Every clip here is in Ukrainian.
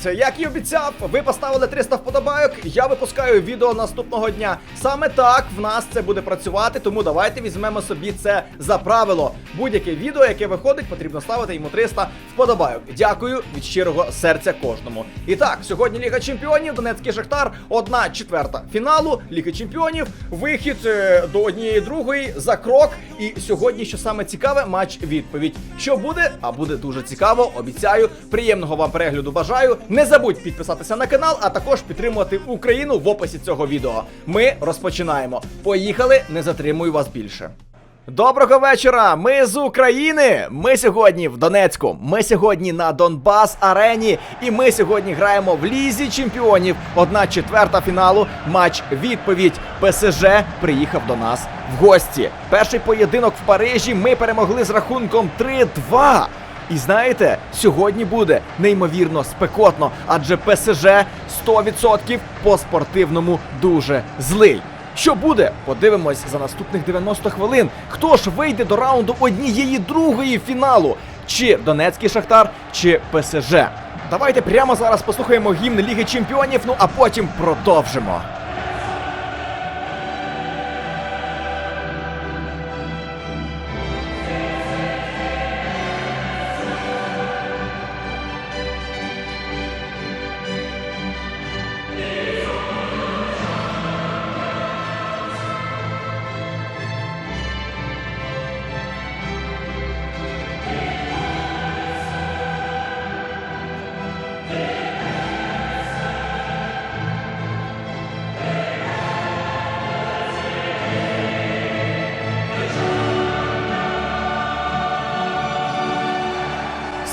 Це як і обіцяв, ви поставили 300 вподобайок. Я випускаю відео наступного дня. Саме так в нас це буде працювати, тому давайте візьмемо собі це за правило. Будь-яке відео, яке виходить, потрібно ставити йому 300 вподобайок. Дякую від щирого серця кожному. І так, сьогодні Ліга Чемпіонів, Донецький Шахтар, одна четверта фіналу Ліги Чемпіонів. Вихід е, до однієї другої за крок. І сьогодні, що саме цікаве, матч відповідь. Що буде? А буде дуже цікаво. Обіцяю. Приємного вам перегляду бажаю. Не забудь підписатися на канал, а також підтримувати Україну в описі цього відео. Ми розпочинаємо. Поїхали, не затримую вас більше. Доброго вечора! Ми з України. Ми сьогодні в Донецьку. Ми сьогодні на Донбас Арені. І ми сьогодні граємо в лізі чемпіонів. Одна четверта фіналу. Матч відповідь. ПСЖ приїхав до нас в гості. Перший поєдинок в Парижі. Ми перемогли з рахунком 3-2. І знаєте, сьогодні буде неймовірно спекотно, адже ПСЖ 100% по спортивному дуже злий. Що буде? Подивимось за наступних 90 хвилин. Хто ж вийде до раунду однієї другої фіналу? Чи Донецький Шахтар, чи ПСЖ? Давайте прямо зараз послухаємо гімн Ліги Чемпіонів, ну а потім продовжимо.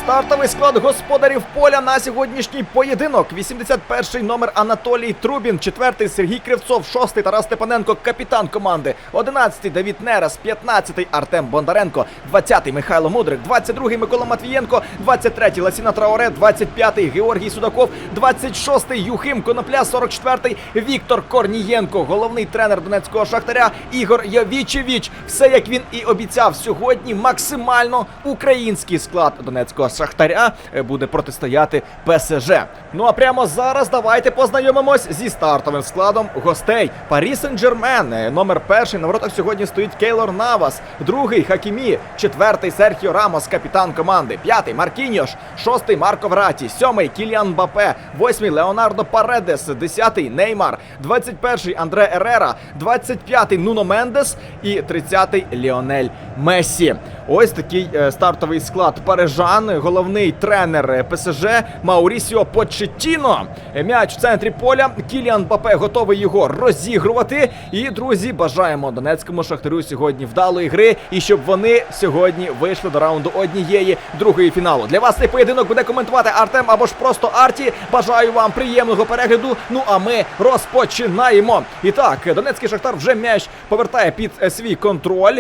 Стартовий склад господарів поля на сьогоднішній поєдинок. 81-й номер Анатолій Трубін, 4-й Сергій Кривцов, 6-й Тарас Степаненко, капітан команди, 11-й Давід Нерас, 15-й Артем Бондаренко, 20-й Михайло Мудрик, 22-й Микола Матвієнко, 23-й Ласіна Траоре, 25-й Георгій Судаков, 26-й Юхим Конопля, 44-й Віктор Корнієнко, головний тренер Донецького Шахтаря Ігор Явічевіч. Все як він і обіцяв сьогодні. Максимально український склад Донецького Шахтаря е, буде протистояти ПСЖ. Ну а прямо зараз давайте познайомимось зі стартовим складом гостей. Парі Сен-Джермен. Номер перший. На воротах сьогодні стоїть Кейлор Навас, другий Хакімі, четвертий Серхіо Рамос, капітан команди, п'ятий Маркіньош, шостий Марко Враті, сьомий Кіліан Бапе, восьмий Леонардо Паредес, десятий Неймар, двадцять перший Андре Ерера, двадцять п'ятий Нуно Мендес. І тридцятий Ліонель Мессі. Ось такий е, стартовий склад парижан, головний тренер е, ПСЖ Маурісіо Почеттіно. Е, М'яч в центрі поля. Кіліан Бапе готовий його розігрувати. І друзі, бажаємо донецькому шахтарю сьогодні вдалої гри і щоб вони сьогодні вийшли до раунду однієї другої фіналу. Для вас цей поєдинок буде коментувати Артем або ж просто Арті. Бажаю вам приємного перегляду. Ну а ми розпочинаємо. І так, Донецький шахтар вже м'яч повертає під свій контроль.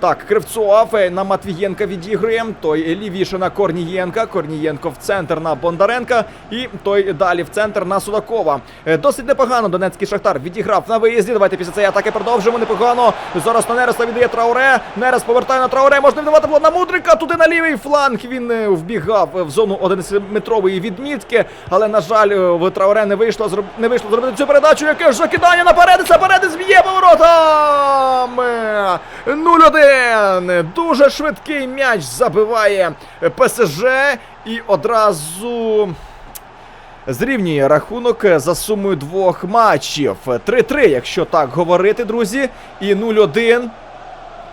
Так, Кривцов на Матвієнка відігрує. Той лівіше на Корнієнка. Корнієнко в центр на Бондаренка. І той далі в центр на Судакова. Е, Досить непогано Донецький шахтар відіграв на виїзді. Давайте після цієї атаки продовжимо. Непогано. Зараз на Нереста віддає Трауре. Нерес повертає на Трауре. Можна віддавати було на Мудрика. Туди на лівий фланг. Він е, вбігав в зону 11-метрової відмітки. Але, на жаль, е, в Трауре не вийшло, не вийшло зробити цю передачу. Яке ж закидання на Паредеса. Паредес б'є поворотом. Е, 0-1. Дуже швидкий м'яч забиває ПСЖ. І одразу зрівнює рахунок за сумою двох матчів. 3-3, якщо так говорити, друзі. І 0-1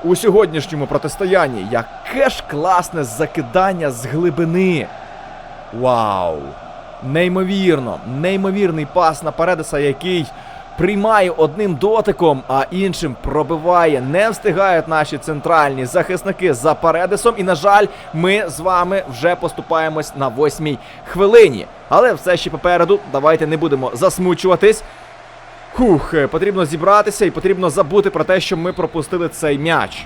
у сьогоднішньому протистоянні. Яке ж класне закидання з глибини. Вау! Неймовірно, неймовірний пас на Паредеса, який приймає одним дотиком, а іншим пробиває. Не встигають наші центральні захисники за Паредесом. І, на жаль, ми з вами вже поступаємось на восьмій хвилині. Але все ще попереду. Давайте не будемо засмучуватись. Хух, потрібно зібратися і потрібно забути про те, що ми пропустили цей м'яч.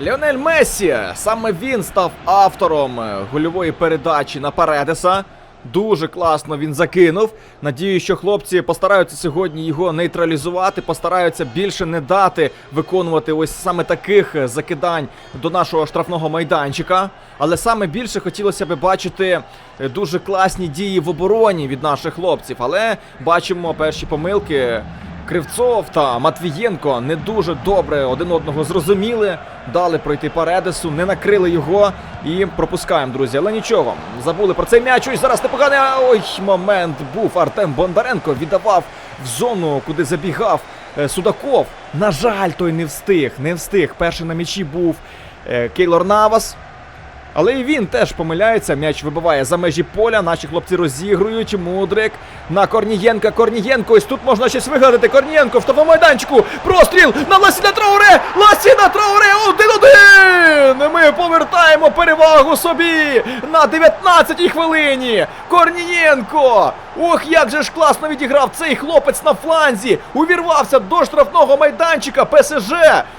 Ліонель Мессі, саме він став автором гольової передачі на Паредеса. Дуже класно він закинув. Надію, що хлопці постараються сьогодні його нейтралізувати, постараються більше не дати виконувати ось саме таких е, закидань до нашого штрафного майданчика. Але саме більше хотілося б бачити е, дуже класні дії в обороні від наших хлопців. Але бачимо перші помилки. Кривцов та Матвієнко не дуже добре один одного зрозуміли, дали пройти Паредесу, не накрили його і пропускаємо, друзі. Але нічого, забули про цей м'яч. Ось зараз непоганий. Ой, момент був. Артем Бондаренко віддавав в зону, куди забігав е, Судаков. На жаль, той не встиг. Не встиг. Перший на м'ячі був е, Кейлор Навас. Але і він теж помиляється. М'яч вибиває за межі поля. Наші хлопці розігрують. Мудрик на Корнієнка. Корнієнко. Ось тут можна щось вигадати. Корнієнко в тому майданчику. Простріл на Ласіна Трауре. Ласіна Трауре. Один-один. Ми повертаємо перевагу собі на 19-й хвилині. Корнієнко. Ох, як же ж класно відіграв цей хлопець на фланзі. Увірвався до штрафного майданчика. ПСЖ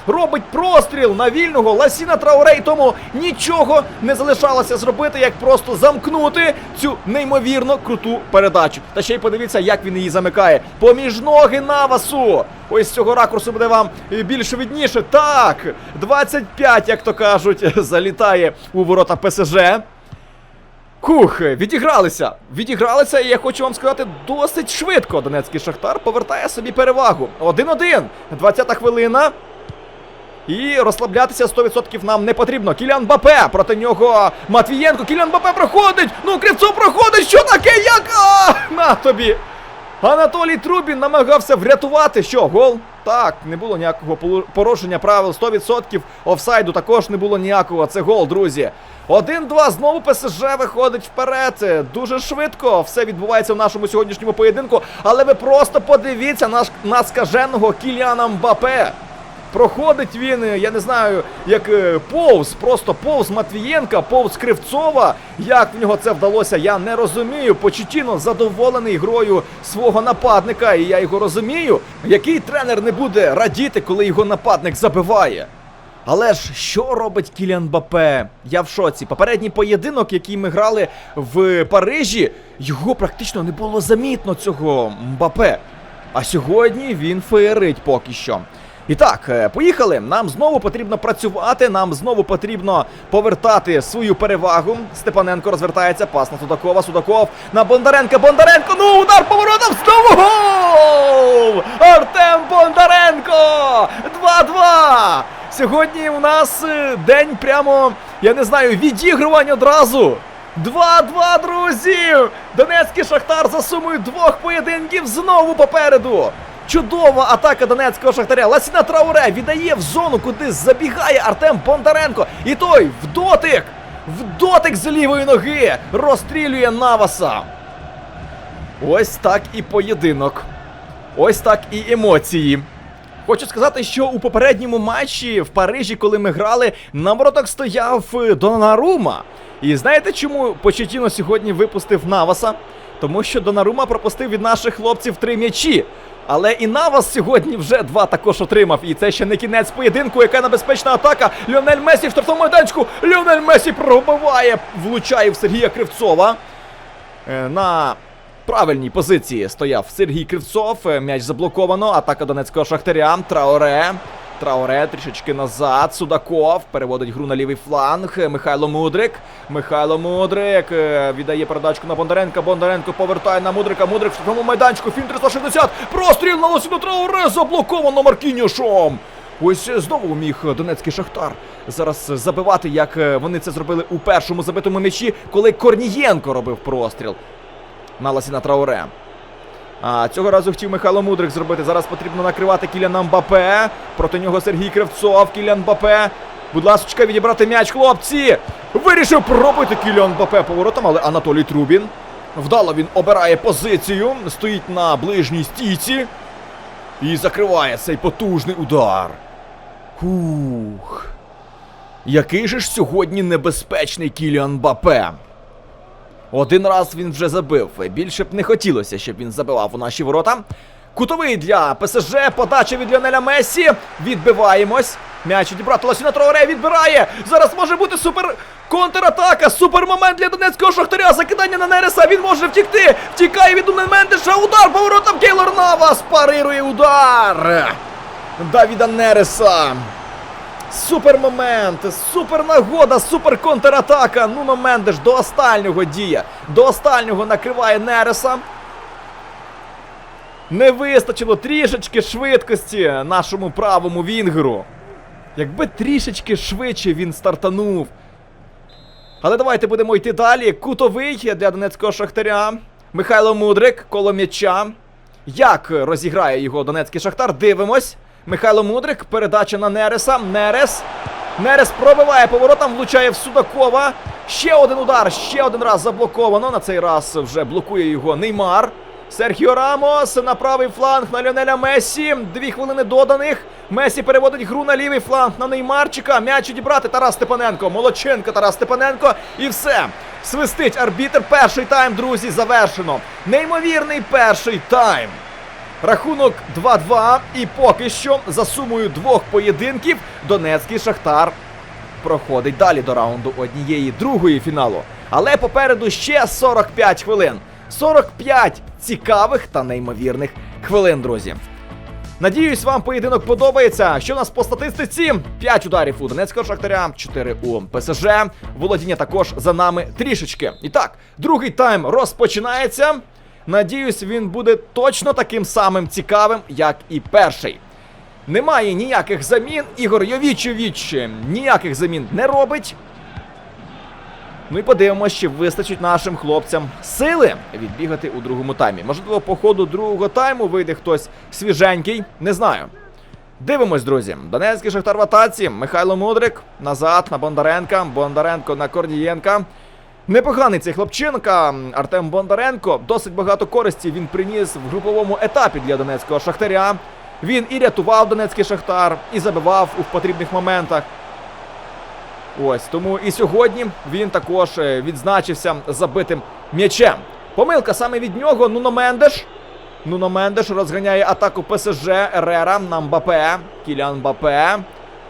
робить простріл на вільного Ласіна Трауре. І тому нічого не залишалося зробити, як просто замкнути цю неймовірно круту передачу. Та ще й подивіться, як він її замикає. Поміж ноги Навасу. Ось з цього ракурсу буде вам більше видніше. Так, 25, як то кажуть, залітає у ворота ПСЖ. Хух, відігралися. Відігралися, і я хочу вам сказати, досить швидко. Донецький Шахтар повертає собі перевагу. 1-1. 20-та хвилина. І розслаблятися 100% нам не потрібно. Кілян Бапе проти нього Матвієнко. Кілян Бапе проходить. Ну, Кривцов проходить. Що таке? Як? А, на тобі. Анатолій Трубін намагався врятувати. Що, гол? Так, не було ніякого порушення правил 100%. Офсайду також не було ніякого. Це гол, друзі. 1-2. Знову ПСЖ виходить вперед. Дуже швидко все відбувається в нашому сьогоднішньому поєдинку. Але ви просто подивіться на, на скаженого Кіліана Мбапе. Проходить він, е, я не знаю, як е, повз, просто повз Матвієнка, повз Кривцова. Як в нього це вдалося, я не розумію. Почутіно задоволений грою свого нападника, і я його розумію. Який тренер не буде радіти, коли його нападник забиває? Але ж що робить Кіліан Бапе? Я в шоці. Попередній поєдинок, який ми грали в Парижі, його практично не було замітно цього Мбапе. А сьогодні він феєрить поки що. І так, е, поїхали. Нам знову потрібно працювати, нам знову потрібно повертати свою перевагу. Степаненко розвертається, пас на Судакова, Судаков на Бондаренка, Бондаренко, ну удар поворотом, знову гол! Артем Бондаренко! 2-2! Сьогодні у нас е, день прямо, я не знаю, відігрувань одразу. 2-2, друзі! Донецький Шахтар за сумою двох поєдинків знову попереду. Чудова атака донецького шахтаря. Ласіна Трауре віддає в зону, куди забігає Артем Бондаренко. І той в дотик! В дотик з лівої ноги розстрілює Наваса. Ось так і поєдинок. Ось так і емоції. Хочу сказати, що у попередньому матчі в Парижі, коли ми грали, на воротах стояв е, Донарума. І знаєте, чому Почетіно сьогодні випустив Наваса? Тому що Донарума пропустив від наших хлопців три м'ячі. Але і Навас сьогодні вже два також отримав. І це ще не кінець поєдинку, яка небезпечна атака. Ліонель Месі в штрафному майданчику. Ліонель Месі пробиває, влучає в Сергія Кривцова. Е, На правильній позиції стояв Сергій Кривцов. Е, М'яч заблоковано. Атака донецького шахтаря. Трауре. Трауре трішечки назад. Судаков переводить гру на лівий фланг. Михайло Мудрик. Михайло Мудрик е, віддає передачку на Бондаренка. Бондаренко повертає на Мудрика. Мудрик в штрафному майданчику. Фін 360. Простріл на Лосіну Трауре. Заблоковано Маркіньошом. Ось знову міг Донецький Шахтар зараз забивати, як е, вони це зробили у першому забитому м'ячі, коли Корнієнко робив простріл на Ласіна Трауре. А цього разу хотів Михайло Мудрик зробити. Зараз потрібно накривати Кіляна Мбапе. Проти нього Сергій Кривцов. Кілян Мбапе. Будь ласка, відібрати м'яч, хлопці! Вирішив пробити Кілян Мбапе поворотом, але Анатолій Трубін. Вдало він обирає позицію, стоїть на ближній стійці і закриває цей потужний удар. Хух. Який же ж сьогодні небезпечний Кіліан Мбапе. Один раз він вже забив. Більше б не хотілося, щоб він забивав у наші ворота. Кутовий для ПСЖ. Подача від Ліонеля Месі. Відбиваємось. М'яч відібрати Лосіна Траоре відбирає. Зараз може бути супер контратака. Супер момент для донецького шахтаря. Закидання на Нереса. Він може втікти. Втікає від Мендеша. Удар поворотом Кейлор Навас. Парирує удар. Давіда Нереса. Супер момент, супер нагода, супер контратака. Нуно Мендеш до останнього діє. До останнього накриває Нереса. Не вистачило трішечки швидкості нашому правому Вінгеру. Якби трішечки швидше він стартанув. Але давайте будемо йти далі. Кутовий для донецького шахтаря. Михайло Мудрик, коло м'яча. Як розіграє його донецький шахтар? Дивимось. Михайло Мудрик, передача на Нереса. Нерес. Нерес пробиває поворотом, влучає в Судакова. Ще один удар, ще один раз заблоковано. На цей раз вже блокує його Неймар. Серхіо Рамос на правий фланг на Ліонеля Мессі. Дві хвилини доданих. Месі переводить гру на лівий фланг на Неймарчика. М'яч відібрати Тарас Степаненко. Молодченко Тарас Степаненко. І все. Свистить арбітр. Перший тайм, друзі, завершено. Неймовірний перший тайм. Рахунок 2-2. І поки що за сумою двох поєдинків Донецький Шахтар проходить далі до раунду однієї другої фіналу. Але попереду ще 45 хвилин. 45 цікавих та неймовірних хвилин, друзі. Надіюсь, вам поєдинок подобається. Що у нас по статистиці? 5 ударів у Донецького Шахтаря, 4 у ПСЖ. Володіння також за нами трішечки. І так, другий тайм розпочинається. Надіюсь, він буде точно таким самим цікавим, як і перший. Немає ніяких замін. Ігор Йовічовіч ніяких замін не робить. Ну і подивимося, чи вистачить нашим хлопцям сили відбігати у другому таймі. Можливо, по ходу другого тайму вийде хтось свіженький, не знаю. Дивимось, друзі. Донецький шахтар в атаці. Михайло Мудрик назад на Бондаренка. Бондаренко на Корнієнка. Непоганий цей хлопчинка. Артем Бондаренко. Досить багато користі він приніс в груповому етапі для донецького шахтаря. Він і рятував донецький шахтар, і забивав у потрібних моментах. Ось тому і сьогодні він також е, відзначився забитим м'ячем. Помилка саме від нього. Нуно Мендеш. Нуно Мендеш розганяє атаку ПСЖ Ерера на Мбапе. Кілян Мбапе.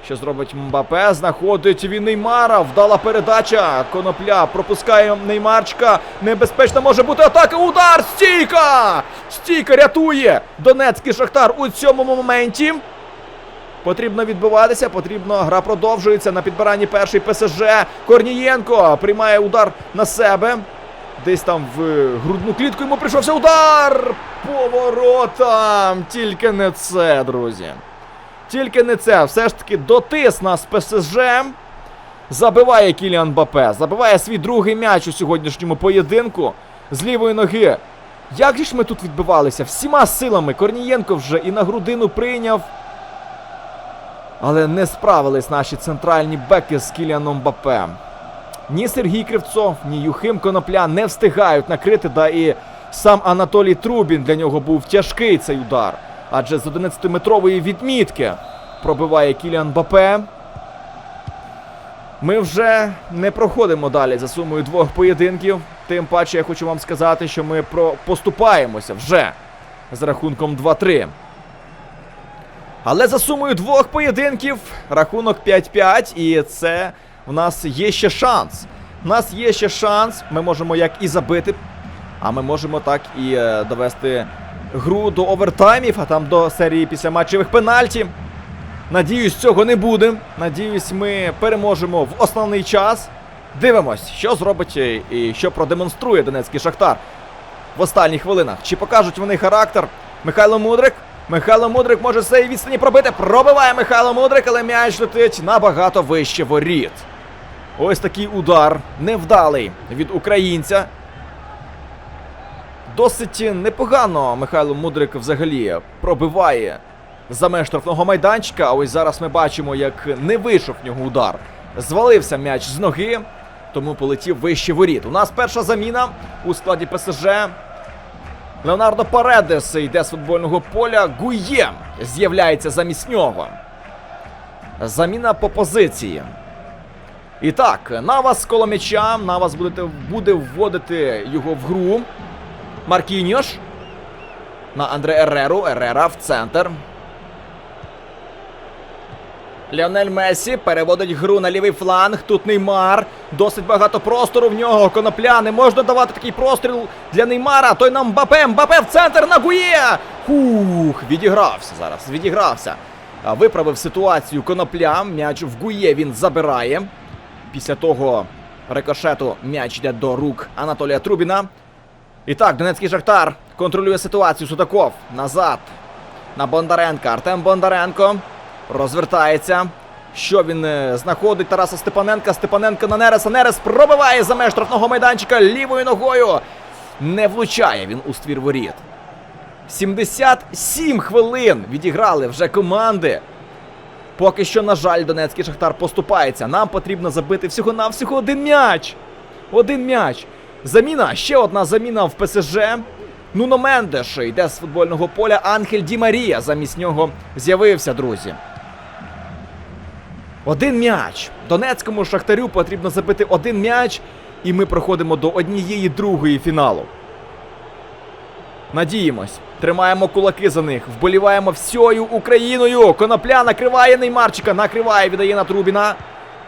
Що зробить Мбапе? Знаходить він Неймара. Вдала передача. Конопля пропускає Неймарчика. Небезпечна може бути атака. Удар! Стійка! Стійка рятує Донецький Шахтар у цьому моменті. Потрібно відбиватися, потрібно. Гра продовжується на підбиранні перший ПСЖ. Корнієнко приймає удар на себе. Десь там в грудну клітку йому прийшовся удар! Поворотам! Тільки не це, друзі. Тільки не це. Все ж таки дотис нас ПСЖ. Забиває Кіліан Бапе. Забиває свій другий м'яч у сьогоднішньому поєдинку з лівої ноги. Як же ж ми тут відбивалися? Всіма силами. Корнієнко вже і на грудину прийняв. Але не справились наші центральні беки з Кіліаном Бапе. Ні Сергій Кривцов, ні Юхим Конопля не встигають накрити, да і сам Анатолій Трубін для нього був тяжкий цей удар. Адже з 11-метрової відмітки пробиває Кіліан Бапе. Ми вже не проходимо далі за сумою двох поєдинків. Тим паче я хочу вам сказати, що ми про... поступаємося вже з рахунком 2-3. Але за сумою двох поєдинків рахунок 5-5, і це в нас є ще шанс. У нас є ще шанс. Ми можемо як і забити, а ми можемо так і е, довести гру до овертаймів, а там до серії після матчевих пенальті. Надіюсь, цього не буде. Надіюсь, ми переможемо в основний час. Дивимось, що зробить і що продемонструє Донецький Шахтар в останніх хвилинах. Чи покажуть вони характер? Михайло Мудрик. Михайло Мудрик може з відстані пробити. Пробиває Михайло Мудрик, але м'яч летить набагато вище воріт. Ось такий удар невдалий від українця. Досить непогано Михайло Мудрик взагалі пробиває за меж штрафного майданчика. А ось зараз ми бачимо, як не вийшов в нього удар. Звалився м'яч з ноги, тому полетів вище воріт. У нас перша заміна у складі ПСЖ. Леонардо Паредес йде з футбольного поля. Гуєм з'являється замість нього. Заміна по позиції. І так, Навас коло м'яча. Навас будете, буде вводити його в гру. Маркіньош. На Андре Ереру. Ерера в центр. Ліонель Месі переводить гру на лівий фланг. Тут Неймар. Досить багато простору в нього. Конопля не можна давати такий простріл для Неймара. Той нам Мбапе. Мбапе в центр на Гує. Хух, відігрався зараз. Відігрався. Виправив ситуацію конопля. М'яч в Гує він забирає. Після того рикошету м'яч йде до рук Анатолія Трубіна. І так, Донецький Шахтар контролює ситуацію. Судаков назад на Бондаренка. Артем Бондаренко розвертається. Що він е, знаходить Тараса Степаненка? Степаненко на Нереса. Нерес пробиває за меж штрафного майданчика лівою ногою. Не влучає він у ствір воріт. 77 хвилин відіграли вже команди. Поки що, на жаль, Донецький Шахтар поступається. Нам потрібно забити всього-навсього один м'яч. Один м'яч. Заміна, ще одна заміна в ПСЖ. Нуно Мендеш йде з футбольного поля. Анхель Ді Марія замість нього з'явився, друзі. Один м'яч. Донецькому шахтарю потрібно забити один м'яч, і ми проходимо до однієї другої фіналу. Надіємось, тримаємо кулаки за них, вболіваємо всією Україною. Конопля накриває Неймарчика, накриває, віддає на Трубіна.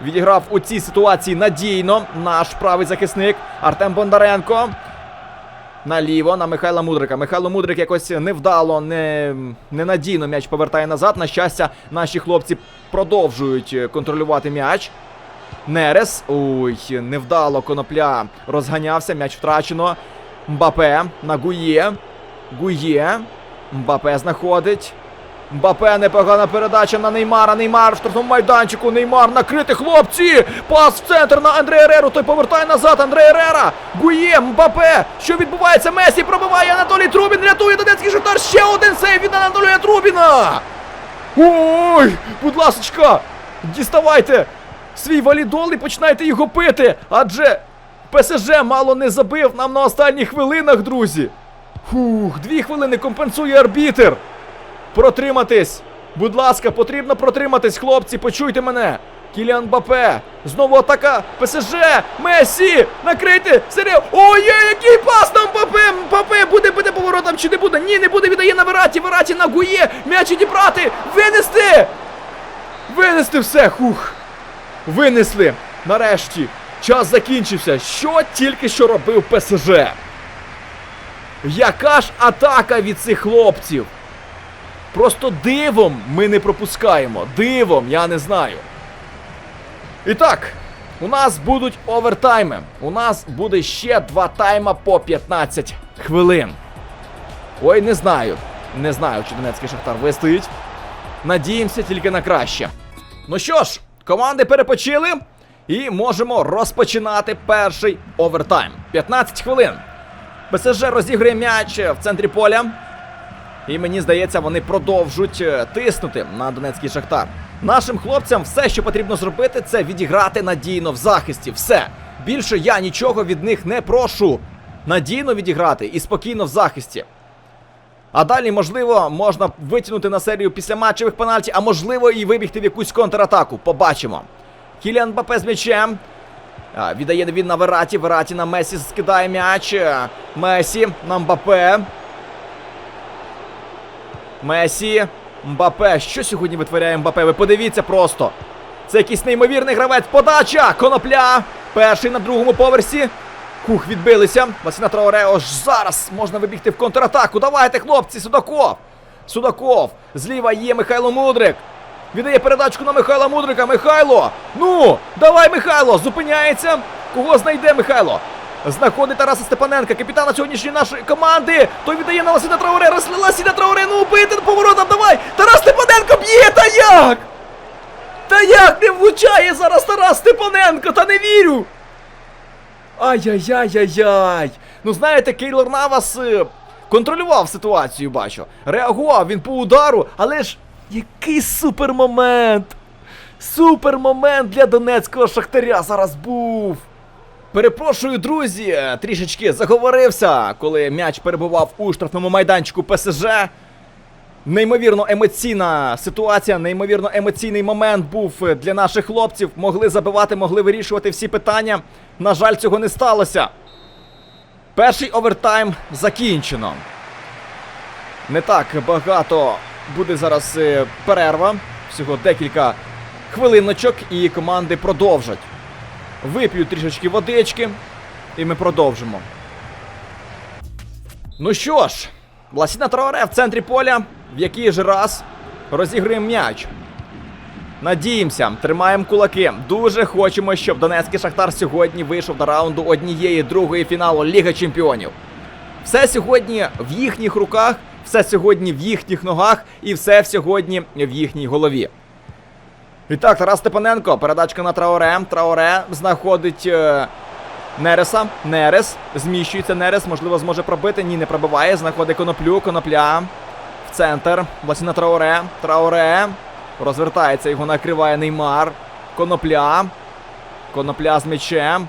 Відіграв у цій ситуації надійно наш правий захисник Артем Бондаренко. Наліво на Михайла Мудрика. Михайло Мудрик якось невдало, не, ненадійно м'яч повертає назад. На щастя, наші хлопці продовжують контролювати м'яч. Нерес. Ой, невдало конопля розганявся, м'яч втрачено. Мбапе на Гує. Гує. Мбапе знаходить. Мбапе непогана передача на Неймара. Неймар в штрафному майданчику. Неймар накрити хлопці. Пас в центр на Андрея Ереру. Той повертає назад. Андрея Ерера. Гує, Мбапе. Що відбувається? Месі пробиває Анатолій Трубін. Рятує Донецький Шахтар. Ще один сейв від Анатолія Трубіна. Ой, будь ласочка, діставайте свій валідол і починайте його пити. Адже ПСЖ мало не забив нам на останніх хвилинах, друзі. Фух, дві хвилини компенсує арбітер. Протриматись. Будь ласка, потрібно протриматись, хлопці, почуйте мене. Кіліан Бапе. Знову атака. ПСЖ. Месі. Накрити. Серйозно. Ой, який пас там Бапе. Бапе буде буде поворотом чи не буде? Ні, не буде. Віддає на Вераті. Вераті на Гує. М'яч відібрати. Винести. Винести все. Хух. Винесли. Нарешті. Час закінчився. Що тільки що робив ПСЖ? Яка ж атака від цих хлопців? Просто дивом ми не пропускаємо. Дивом, я не знаю. І так, у нас будуть овертайми. У нас буде ще два тайма по 15 хвилин. Ой, не знаю. Не знаю, чи Донецький Шахтар вистоїть. Надіємося тільки на краще. Ну що ж, команди перепочили. І можемо розпочинати перший овертайм. 15 хвилин. ПСЖ розігрує м'яч в центрі поля. І мені здається, вони продовжують е, тиснути на Донецький Шахтар. Нашим хлопцям все, що потрібно зробити, це відіграти надійно в захисті. Все. Більше я нічого від них не прошу. Надійно відіграти і спокійно в захисті. А далі, можливо, можна витягнути на серію після матчевих пенальті, а можливо і вибігти в якусь контратаку. Побачимо. Кіліан Бапе з м'ячем. Віддає він на Вераті. Вераті на Месі скидає м'яч. Месі на Мбапе. Месі. Мбапе. Що сьогодні витворяє Мбапе? Ви подивіться просто. Це якийсь неймовірний гравець. Подача! Конопля! Перший на другому поверсі. Хух, відбилися. Васіна Траоре, ось зараз можна вибігти в контратаку. Давайте, хлопці, Судаков! Судаков! Зліва є Михайло Мудрик. Віддає передачку на Михайла Мудрика. Михайло! Ну! Давай, Михайло! Зупиняється! Кого знайде Михайло? Знаходить Тараса Степаненка, капітана сьогоднішньої нашої команди. Той віддає на Ласіна Трауре. Росли Ласіна Трауре, ну бити поворотом, давай! Тарас Степаненко б'є! Та як? Та як не влучає зараз Тарас Степаненко? Та не вірю! Ай-яй-яй-яй-яй! Ну знаєте, Кейлор Навас е, контролював ситуацію, бачу. Реагував він по удару, але ж який супермомент! Супермомент для донецького шахтаря зараз був! Перепрошую, друзі, трішечки заговорився, коли м'яч перебував у штрафному майданчику ПСЖ. Неймовірно емоційна ситуація, неймовірно емоційний момент був для наших хлопців. Могли забивати, могли вирішувати всі питання. На жаль, цього не сталося. Перший овертайм закінчено. Не так багато буде зараз е, перерва. Всього декілька хвилиночок і команди продовжать. Вип'ю трішечки водички, і ми продовжимо. Ну що ж, Ласіна Траоре в центрі поля, в який же раз розіграємо м'яч. Надіємося, тримаємо кулаки. Дуже хочемо, щоб Донецький Шахтар сьогодні вийшов до раунду однієї другої фіналу Ліги Чемпіонів. Все сьогодні в їхніх руках, все сьогодні в їхніх ногах і все сьогодні в їхній голові. І так, Тарас Степаненко, передачка на Траоре. Траоре знаходить е, Нереса. Нерес. Зміщується Нерес, можливо, зможе пробити. Ні, не пробиває. Знаходить коноплю. Конопля. В центр. Власне Траоре. Траоре. Розвертається, його накриває Неймар. Конопля. Конопля з м'ячем.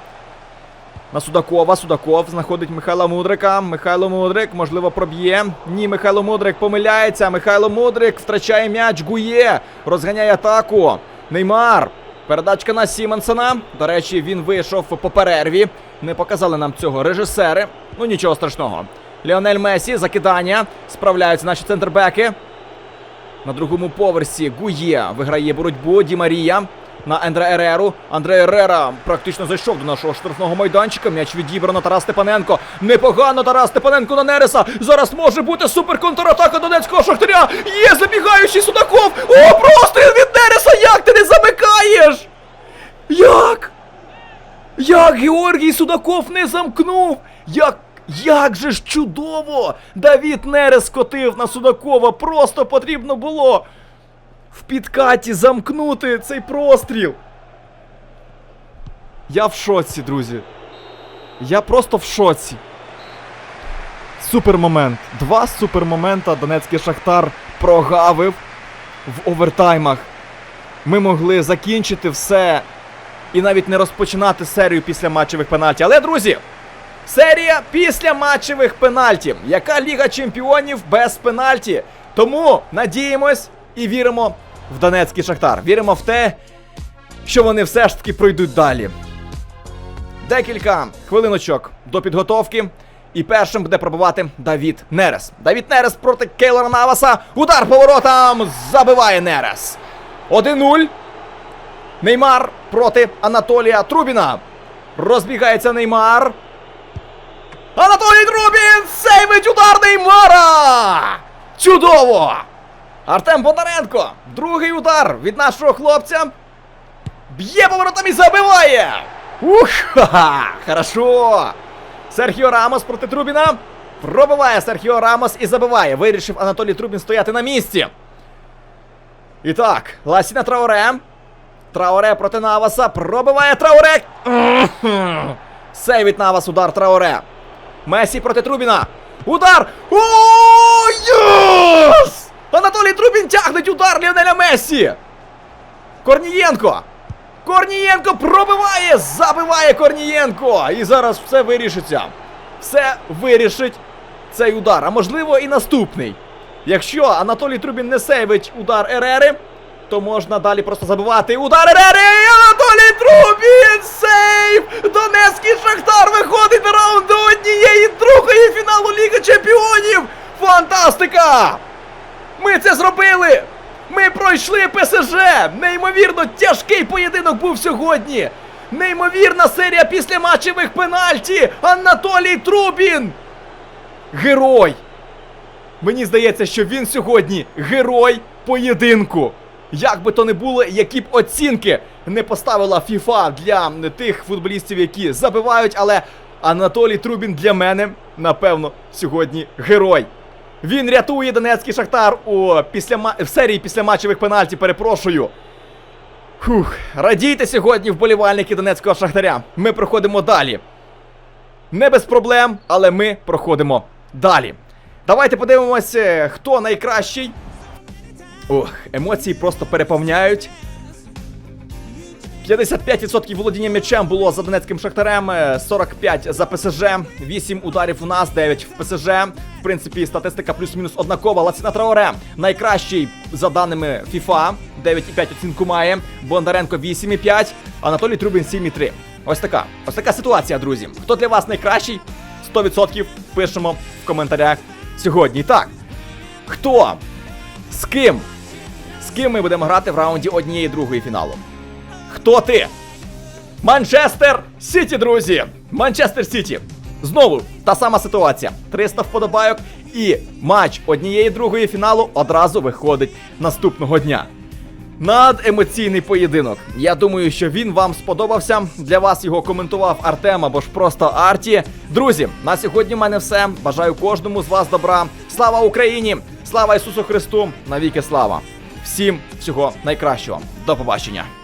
На Судакова. Судаков знаходить Михайла Мудрика. Михайло Мудрик, можливо, проб'є. Ні, Михайло Мудрик помиляється. Михайло Мудрик втрачає м'яч. Гує. Розганяє атаку. Неймар. Передачка на Сімонсона. До речі, він вийшов по перерві. Не показали нам цього режисери. Ну нічого страшного. Ліонель Месі, закидання. Справляються наші центрбеки. На другому поверсі Гує виграє боротьбу. Ді Марія на Ендре Ереру. Андре Ерера практично зайшов до нашого штрафного майданчика. М'яч відібрано Тарас Степаненко. Непогано Тарас Степаненко на Нереса. Зараз може бути супер контратака Донецького Шахтаря. Є забігаючий Судаков. О, простріл від Нереса! Як ти не замикаєш? Як? Як Георгій Судаков не замкнув? Як. Як же ж чудово! Давід Нерес скотив на Судакова. Просто потрібно було в підкаті замкнути цей простріл. Я в шоці, друзі. Я просто в шоці. Супермомент. Два супермомента Донецький Шахтар прогавив в овертаймах. Ми могли закінчити все і навіть не розпочинати серію після матчевих пенальті. Але, друзі, серія після матчевих пенальті. Яка Ліга Чемпіонів без пенальті? Тому надіємось і віримо в Донецький Шахтар. Віримо в те, що вони все ж таки пройдуть далі. Декілька хвилиночок до підготовки. І першим буде пробувати Давід Нерес. Давід Нерес проти Кейлора Наваса. Удар поворотом забиває Нерес. 1-0. Неймар проти Анатолія Трубіна. Розбігається Неймар. Анатолій Трубін! Сейвить удар Неймара! Чудово! Артем Бондаренко. Другий удар від нашого хлопця. Б'є поворотом і забиває! Ух! Ха-ха! Хорошо! Серхіо Рамос проти Трубіна. Пробиває Серхіо Рамос і забиває. Вирішив Анатолій Трубін стояти на місці. І так, Ласіна Трауре. Трауре проти Наваса. Пробиває Трауре. Сейвить Навас удар Трауре. Месі проти Трубіна. Удар! О, єс! Анатолій Трубін тягнеть удар Ліонеля Месі. Корнієнко. Корнієнко пробиває! Забиває Корнієнко! І зараз все вирішиться. Все вирішить цей удар. А можливо і наступний. Якщо Анатолій Трубін не сейвить удар Ерери, то можна далі просто забивати. Удар Ерери! Анатолій Трубін! Сейв! Донецький Шахтар виходить на раунд до однієї другої фіналу Ліги Чемпіонів! Фантастика! Ми це зробили! Ми пройшли ПСЖ! Неймовірно тяжкий поєдинок був сьогодні! Неймовірна серія після матчевих пенальті! Анатолій Трубін! Герой! Мені здається, що він сьогодні герой поєдинку. Як би то не було, які б оцінки не поставила FIFA для тих футболістів, які забивають, але Анатолій Трубін для мене, напевно, сьогодні герой. Він рятує Донецький Шахтар у після в серії після матчевих пенальті, перепрошую. Фух, радійте сьогодні вболівальники Донецького Шахтаря. Ми проходимо далі. Не без проблем, але ми проходимо далі. Давайте подивимося, хто найкращий. Ох, емоції просто переповняють. 55% володіння м'ячем було за Донецьким Шахтарем, е, 45 за ПСЖ, 8 ударів у нас, 9 в ПСЖ. В принципі, статистика плюс-мінус однакова. Лаціна Траоре найкращий за даними FIFA, 9,5 оцінку має. Бондаренко 8,5, Анатолій Трубін 7,3. Ось така. Ось така ситуація, друзі. Хто для вас найкращий? 100% пишемо в коментарях сьогодні. Так. Хто? З ким? З ким ми будемо грати в раунді однієї другої фіналу. Хто ти? Манчестер Сіті, друзі! Манчестер Сіті. Знову та сама ситуація. 300 вподобайок і матч однієї другої фіналу одразу виходить наступного дня. Надемоційний поєдинок. Я думаю, що він вам сподобався. Для вас його коментував Артем або ж просто Арті. Друзі, на сьогодні в мене все. Бажаю кожному з вас добра. Слава Україні! Слава Ісусу Христу! Навіки слава! Всім всього найкращого. До побачення!